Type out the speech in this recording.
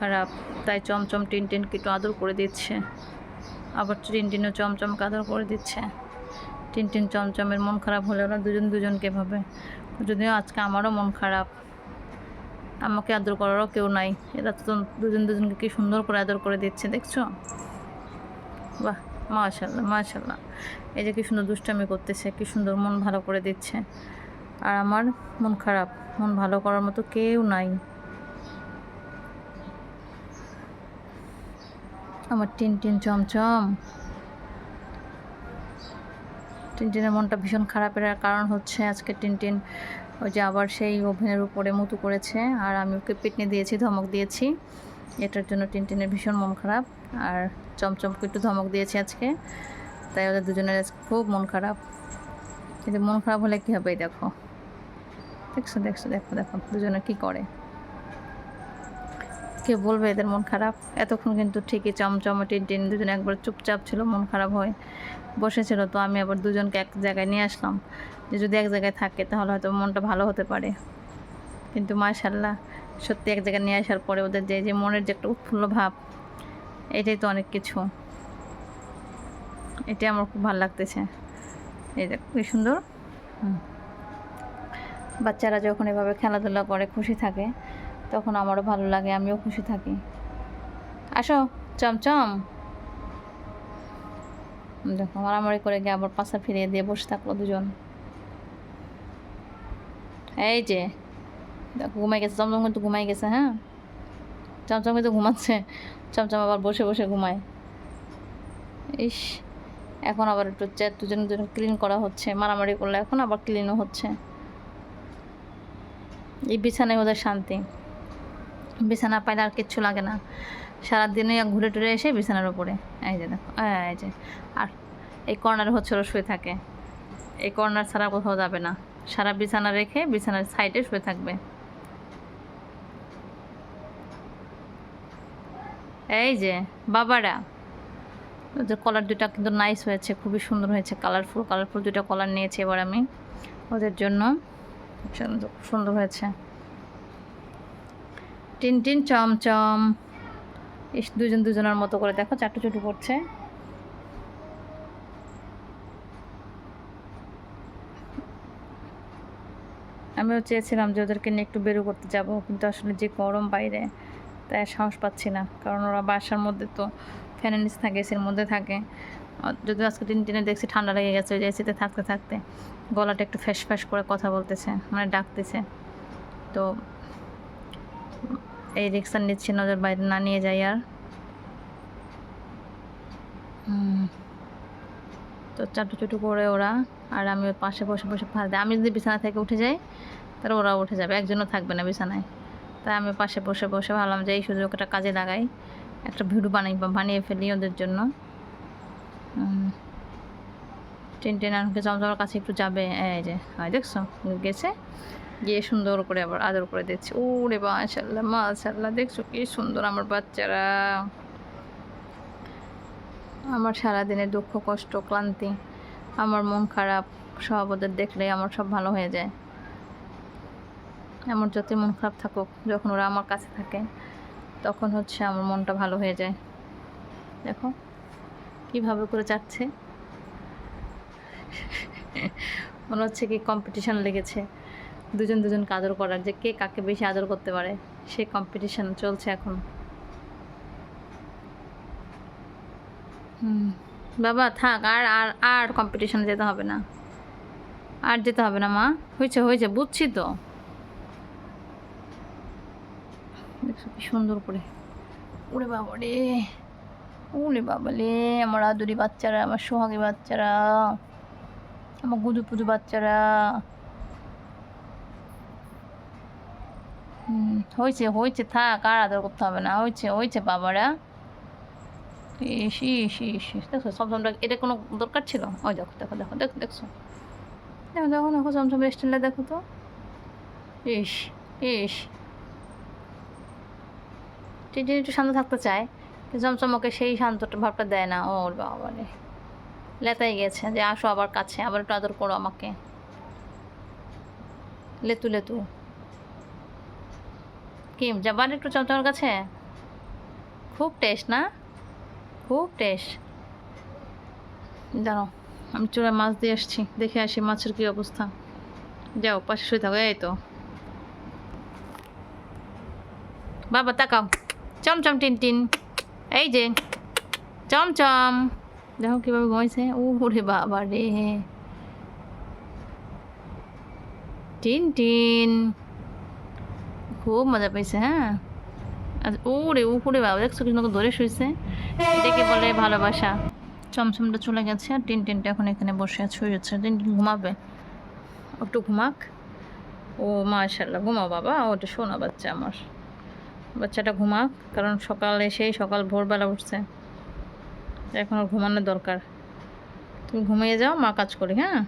খারাপ, তাই চমচম টিনটিনকে একটু আদর করে দিচ্ছে। আবার টিনটিনও চমচমকে আদর করে দিচ্ছে? টিনটিন চমচমের মন খারাপ হলে ওরা দুজন দুজনকে ভাবে। যদিও আজকে আমারও মন খারাপ। আমাকে আদর করারও কেউ নাই। এরা তো দুজন দুজনকে কি সুন্দর করে আদর করে দিচ্ছে, দেখছ? বাহ মাশাল্লাহ মাশাল্লাহ এই যে কি সুন্দর দুষ্টামি করতেছে, কি সুন্দর মন ভালো করে দিচ্ছে। আর আমার মন খারাপ, মন ভালো করার মতো কেউ নাই। আমার টিন টিন চমচম। টিনটিনের মনটা ভীষণ খারাপের কারণ হচ্ছে আজকে টিনটিন ওই যে আবার সেই ওভেনের উপরে মুতু করেছে, আর আমি ওকে পিটনি দিয়েছি, ধমক দিয়েছি। এটার জন্য টিনটিনের ভীষণ মন খারাপ, আর চমচমকে একটু ধমক দিয়েছি আজকে। তাই ওদের দুজনের আজকে খুব মন খারাপ। কিন্তু মন খারাপ হলে কী হবে দেখো। দেখছ দেখছ, দেখো দেখো, দুজনে কী করে। কে বলবে এদের মন খারাপ? এতক্ষণ কিন্তু ঠিকই চমচম টিনটিন দুজন একবার চুপচাপ ছিল, মন খারাপ হয় বসেছিল। তো আমি আবার দুজনকে এক জায়গায় নিয়ে আসলাম। যে যদি এক জায়গায় থাকে তাহলে হয়তো মনটা ভালো হতে পারে। কিন্তু মাশাল্লাহ, সত্যি এক জায়গায় নিয়ে আসার পরে ওদের যে যে মনের যে একটা উৎফুল্ল ভাব, এটাই তো অনেক কিছু। এটাই আমার খুব ভালো লাগতেছে। এই দেখ খুবই সুন্দর। বাচ্চারা যখন এভাবে খেলাধুলা করে, খুশি থাকে তখন আমারও ভালো লাগে, আমিও খুশি থাকি। আসো চমচম দেখো, মারামারি করে গিয়ে আবার পাশা ফিরিয়ে দিয়ে বসে থাকল দুজন। এই যে, দেখো ঘুমাই গেছে, চমচম কিন্তু ঘুমাই গেছে হ্যাঁ? চমচম কিন্তু ঘুমাচ্ছে, চমচম আবার বসে বসে ঘুমায়। ইস, এখন আবার একটু চেয়ার দুজন দুজন ক্লিন করা হচ্ছে, মারামারি করলে এখন আবার ক্লিনও হচ্ছে। এই বিছানায় ওদের শান্তি। বিছানা পাইলে আর কিচ্ছু লাগে না। সারাদিনে ঘুরে টুরে এসে বিছানার উপরে। এই যে দেখো, এই যে। আর এই কর্নারে হচ্ছে ওরা শুয়ে থাকে। এই কর্নার ছাড়া কোথাও যাবে না। সারা বিছানা রেখে বিছানার সাইডে শুয়ে থাকবে। এই যে, বাবারা। ওদের কলার দুটা কিন্তু নাইস হয়েছে, খুবই সুন্দর হয়েছে কালারফুল কালারফুল দুটো কলার নিয়েছি এবার আমি। ওদের জন্য। সুন্দর হয়েছে। টিন টিন চমচম ইস, দুজন দুজনের মতো করে দেখো চাটু চুটু করছে আমিও চেয়েছিলাম যে ওদেরকে নিয়ে একটু বেরো করতে যাব, কিন্তু আসলে যে গরম বাইরে, তাই সাহস পাচ্ছি না। কারণ ওরা বাসার মধ্যে তো ফ্যানের নিচে থাকে, এসির মধ্যে থাকে। যদিও আজকে দিন টিনে দেখছি ঠান্ডা লেগে গেছে, ওই এসিতে থাকতে থাকতে গলাটা একটু ফ্যাস ফ্যাস করে কথা বলতেছে মানে ডাকতেছে। তো এই রিক্সা নিচ্ছি না ওদের বাইরে না নিয়ে যাই আর। তো চাটু চুটু করে ওরা, আর আমি পাশে বসে বসে ফাঁস আমি যদি বিছানা থেকে উঠে যাই, তাহলে ওরা উঠে যাবে, একজনও থাকবে না বিছানায়। তাই আমি পাশে বসে বসে ভাবলাম যে এই সুযোগটা কাজে লাগাই, একটা ভিডিও বানাই বানিয়ে ফেলি ওদের জন্য। টেন আমাকে চমচমের কাছে একটু যাবে? এই যে, হয় দেখছ, গেছে। গিয়ে সুন্দর করে আবার আদর করে দিচ্ছে। ও রে মাশাল্লাহ মাশাল্লাহ দেখছ কি সুন্দর আমার বাচ্চারা। আমার সারাদিনের দুঃখ, কষ্ট, ক্লান্তি, আমার মন খারাপ, সব ওদের দেখলে আমার সব ভালো হয়ে যায়। আমার যতই মন খারাপ থাকুক, যখন ওরা আমার কাছে থাকে, তখন হচ্ছে আমার মনটা ভালো হয়ে যায়। দেখো কীভাবে করে যাচ্ছে মনে হচ্ছে কি কম্পিটিশন লেগেছে। দুজন দুজনকে আদর করার যে কে কাকে বেশি আদর করতে পারে, সে কম্পিটিশন চলছে এখন। হুম, বাবা থাক, আর আর আর কম্পিটিশনে যেতে হবে না। আর যেতে হবে না মা। হয়েছে হয়েছে, বুঝছি তো। সুন্দর করে। ওরে বাবা রে। ওরে বাবা রে, আমার আদুরি বাচ্চারা, আমার সোহাগী বাচ্চারা, আমার গুদু পুদু বাচ্চারা। হয়েছে হয়েছে থাক, আর আদর করতে হবে না হয়েছে হয়েছে বাবারা। ইস ইস ইস দেখো চমচমটা, এটা কোনো দরকার ছিল? ওই দেখো দেখো দেখো দেখো, দেখছ? দেখো দেখো দেখো, চমচম স্টাইলটা দেখো তো। ইস ইস। টিটি একটু শান্ত থাকতে চায় কিন্তু চমচমকে সেই শান্ত ভাবটা দেয় না, ওর বাবা রে লেতাই গেছে, যে আসো আবার কাছে, আবার একটু আদর করো আমাকে। লেতু লেতু। কি যাবার একটু চমচমের কাছে? খুব টেস্ট না? খুব টেস্ট। দাঁড়াও, আমি চূড়ায় মাছ দিয়ে আসছি, দেখে আসি মাছের কি অবস্থা। যাও, পাশে শুয়ে থাকো, এই তো। বাবা, তাকাও। চমচম, টিন টিন। এই যে, চমচম। দেখো কীভাবে ঘুমাইছে। ও রে বাবা রে। টিন টিন। খুব মজা পাইছে হ্যাঁ? আর ওরে উপরে বাবা, দেখছ কৃষ্ণকে ধরে শুয়েছে এটাকে বলে ভালোবাসা। চমচমটা চলে গেছে আর টিন টিনটা এখন এখানে বসে আছে শুয়েছে টিন টিন ঘুমাবে। একটু ঘুমাক। ও মাশাল্লাহ ঘুমাও বাবা। ওটা শোনা বাচ্চা আমার। বাচ্চাটা ঘুমাক, কারণ সকালে সেই সকাল ভোরবেলা উঠছে। এখন ঘুমানোর দরকার। তুমি ঘুমিয়ে যাও, মা কাজ করি হ্যাঁ?